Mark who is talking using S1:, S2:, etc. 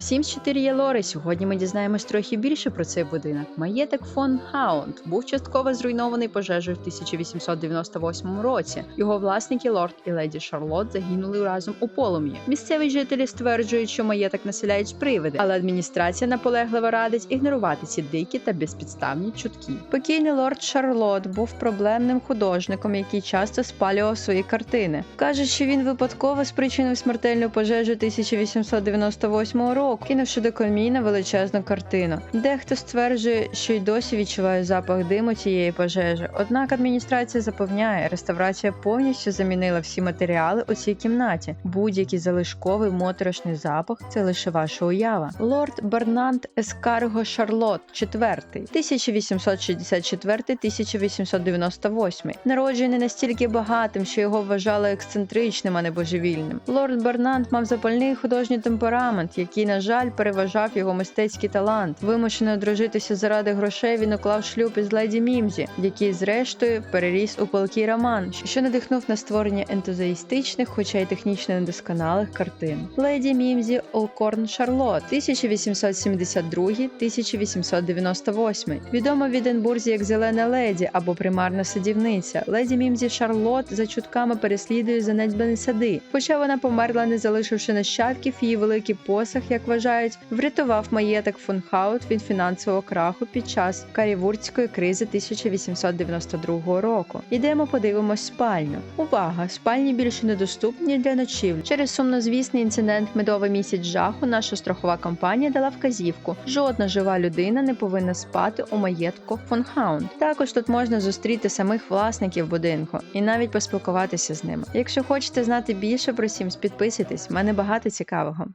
S1: Всім з 4 є Лори. Сьогодні ми дізнаємось трохи більше про цей будинок. Маєток фон Хаунд був частково зруйнований пожежею в 1898 році. Його власники лорд і леді Шарлот загинули разом у полум'ї. Місцеві жителі стверджують, що маєток населяють привиди, але адміністрація наполегливо радить ігнорувати ці дикі та безпідставні чутки. Покійний лорд Шарлот був проблемним художником, який часто спалював свої картини. Каже, що він випадково спричинив смертельну пожежу 1898 року, кинувши до каміна величезну картину. Дехто стверджує, що й досі відчуває запах диму цієї пожежі. Однак адміністрація запевняє, реставрація повністю замінила всі матеріали у цій кімнаті. Будь-який залишковий моторошний запах це лише ваша уява. Лорд Бернанд Ескарго Шарлот, четвертий, 1864-1898, народжений настільки багатим, що його вважали ексцентричним, а не божевільним. Лорд Бернанд мав запальний художній темперамент, який, на жаль, переважав його мистецький талант. Вимушений одружитися заради грошей, він уклав шлюб із леді Мімзі, який, зрештою, переріс у палкий роман, що надихнув на створення ентузіастичних, хоча й технічно недосконалих картин. Леді Мімзі Олкорн Шарлот, 1872-1898, відома в Віденбурзі як Зелена леді або примарна садівниця. Леді Мімзі Шарлот за чутками переслідує занедбані сади. Хоча вона померла, не залишивши нащадків, її великий посаг, як вважають, врятував маєток фон Хаут від фінансового краху під час карівурської кризи 1892 року. Ідемо подивимось спальню. Увага! Спальні більше недоступні для ночівлі. Через сумнозвісний інцидент медовий місяць жаху наша страхова компанія дала вказівку. Жодна жива людина не повинна спати у маєтку фон Хаунд. Також тут можна зустріти самих власників будинку і навіть поспілкуватися з ними. Якщо хочете знати більше про Sims, підписуйтесь, в мене багато цікавого.